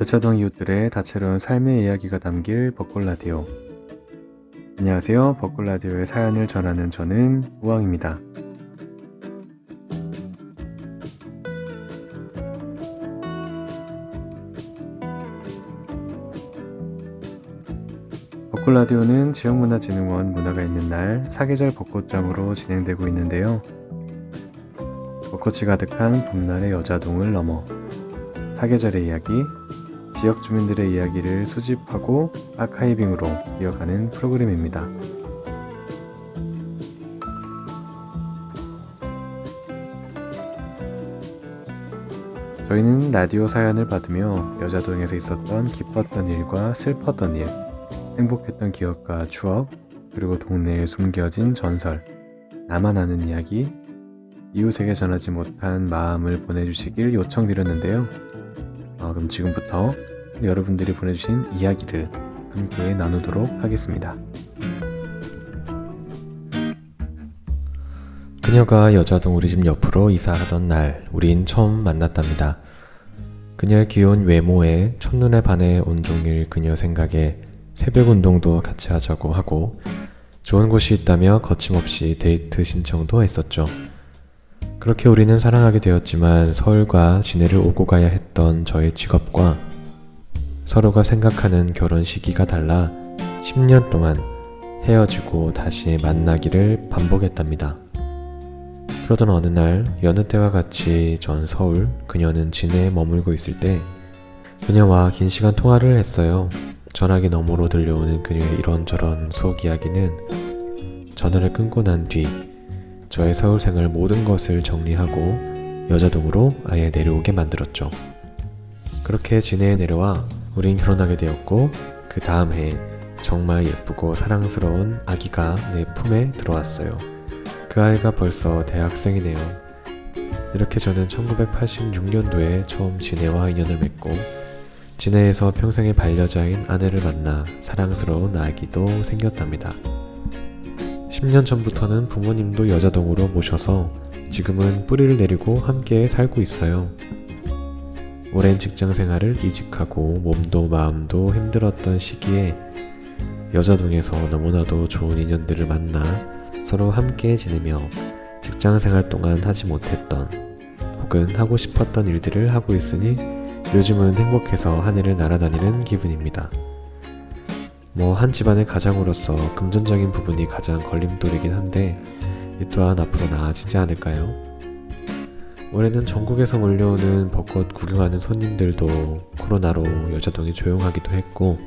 여차동 이웃들의 다채로운 삶의 이야기가 담길 벚꽃라디오. 안녕하세요. 벚꽃라디오의 사연을 전하는 저는 우왕입니다. 벚꽃라디오는 지역문화진흥원 문화가 있는 날 사계절 벚꽃장으로 진행되고 있는데요. 벚꽃이 가득한 봄날의 여자동을 넘어 사계절의 이야기, 지역 주민들의 이야기를 수집하고 아카이빙으로 이어가는 프로그램입니다. 저희는 라디오 사연을 받으며 여자동에서 있었던 기뻤던 일과 슬펐던 일, 행복했던 기억과 추억, 그리고 동네에 숨겨진 전설, 나만 아는 이야기, 이웃에게 전하지 못한 마음을 보내주시길 요청드렸는데요. 어, 그럼 지금부터 여러분들이 보내주신 이야기를 함께 나누도록 하겠습니다. 그녀가 여자동 우리 집 옆으로 이사하던 날, 우린 처음 만났답니다. 그녀의 귀여운 외모에 첫눈에 반해 온종일 그녀 생각에 새벽 운동도 같이 하자고 하고 좋은 곳이 있다며 거침없이 데이트 신청도 했었죠. 그렇게 우리는 사랑하게 되었지만 서울과 시내를 오고 가야 했던 저의 직업과 서로가 생각하는 결혼 시기가 달라 10년 동안 헤어지고 다시 만나기를 반복했답니다. 그러던 어느 날 여느 때와 같이 전 서울, 그녀는 진해에 머물고 있을 때 그녀와 긴 시간 통화를 했어요. 전화기 너머로 들려오는 그녀의 이런저런 속 이야기는 전화를 끊고 난 뒤 저의 서울 생활 모든 것을 정리하고 여자동으로 아예 내려오게 만들었죠. 그렇게 진해에 내려와 우린 결혼하게 되었고 그 다음 해 정말 예쁘고 사랑스러운 아기가 내 품에 들어왔어요. 그 아이가 벌써 대학생이네요. 이렇게 저는 1986년도에 처음 진해와 인연을 맺고 진해에서 평생의 반려자인 아내를 만나 사랑스러운 아기도 생겼답니다. 10년 전부터는 부모님도 여자동으로 모셔서 지금은 뿌리를 내리고 함께 살고 있어요. 오랜 직장 생활을 이직하고 몸도 마음도 힘들었던 시기에 여자동에서 너무나도 좋은 인연들을 만나 서로 함께 지내며 직장 생활 동안 하지 못했던 혹은 하고 싶었던 일들을 하고 있으니 요즘은 행복해서 하늘을 날아다니는 기분입니다. 뭐 한 집안의 가장으로서 금전적인 부분이 가장 걸림돌이긴 한데 이 또한 앞으로 나아지지 않을까요? 올해는 전국에서 몰려오는 벚꽃 구경하는 손님들도 코로나로 여자동이 조용하기도 했고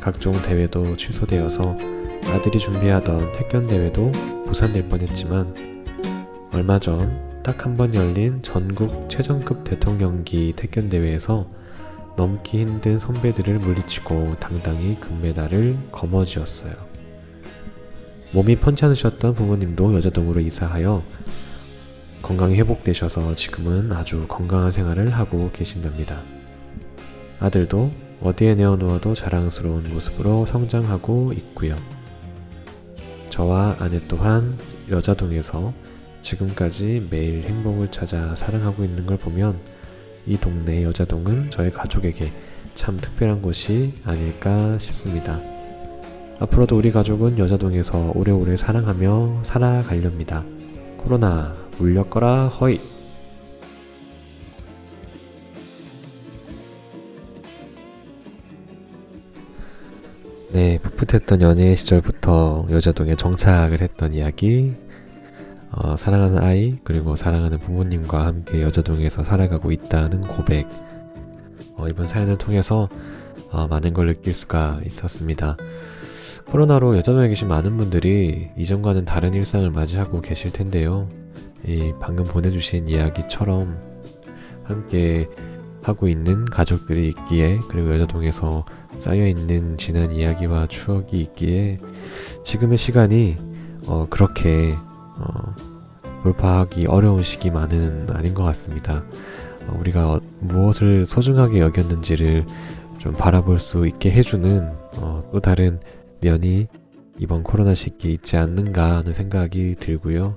각종 대회도 취소되어서 아들이 준비하던 태권 대회도 무산될 뻔했지만 얼마 전 딱 한 번 열린 전국 최정급 대통령기 태권 대회에서 넘기 힘든 선배들을 물리치고 당당히 금메달을 거머쥐었어요. 몸이 편찮으셨던 부모님도 여자동으로 이사하여 건강이 회복되셔서 지금은 아주 건강한 생활을 하고 계신답니다. 아들도 어디에 내어놓아도 자랑스러운 모습으로 성장하고 있고요. 저와 아내 또한 여자동에서 지금까지 매일 행복을 찾아 사랑하고 있는 걸 보면 이 동네 여자동은 저희 가족에게 참 특별한 곳이 아닐까 싶습니다. 앞으로도 우리 가족은 여자동에서 오래오래 사랑하며 살아가렵니다. 코로나 물렸거라 허이! 네, 풋풋했던 연애 시절부터 여자동에 정착을 했던 이야기 어, 사랑하는 아이 그리고 사랑하는 부모님과 함께 여자동에서 살아가고 있다는 고백 어, 이번 사연을 통해서 어, 많은 걸 느낄 수가 있었습니다. 코로나로 여자동에 계신 많은 분들이 이전과는 다른 일상을 맞이하고 계실 텐데요. 이 방금 보내주신 이야기처럼 함께 하고 있는 가족들이 있기에 그리고 여자동에서 쌓여있는 지난 이야기와 추억이 있기에 지금의 시간이 어, 그렇게 어, 돌파하기 어려운 시기만은 아닌 것 같습니다. 어, 우리가 어, 무엇을 소중하게 여겼는지를 좀 바라볼 수 있게 해주는 어, 또 다른 면이 이번 코로나 시기에 있지 않는가 하는 생각이 들고요.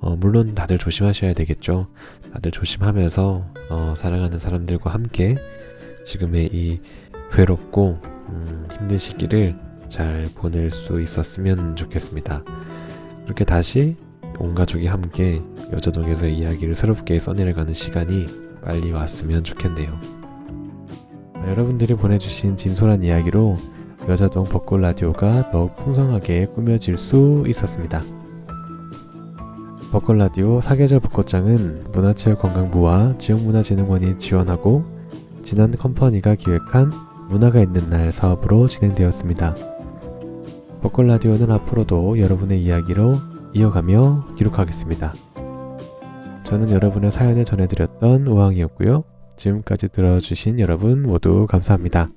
어, 물론 다들 조심하셔야 되겠죠. 다들 조심하면서 어, 사랑하는 사람들과 함께 지금의 이 괴롭고 음, 힘든 시기를 잘 보낼 수 있었으면 좋겠습니다. 그렇게 다시 온 가족이 함께 여자동에서 이야기를 새롭게 써내려가는 시간이 빨리 왔으면 좋겠네요. 아, 여러분들이 보내주신 진솔한 이야기로 여자동 벚꽃 라디오가 더욱 풍성하게 꾸며질 수 있었습니다. 벚꽃 라디오 사계절 벚꽃장은 문화체육관광부와 지역문화진흥원이 지원하고 진한 컴퍼니가 기획한 문화가 있는 날 사업으로 진행되었습니다. 벚꽃 라디오는 앞으로도 여러분의 이야기로 이어가며 기록하겠습니다. 저는 여러분의 사연을 전해드렸던 우왕이었고요. 지금까지 들어주신 여러분 모두 감사합니다.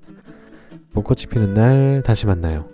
벚꽃이 피는 날 다시 만나요.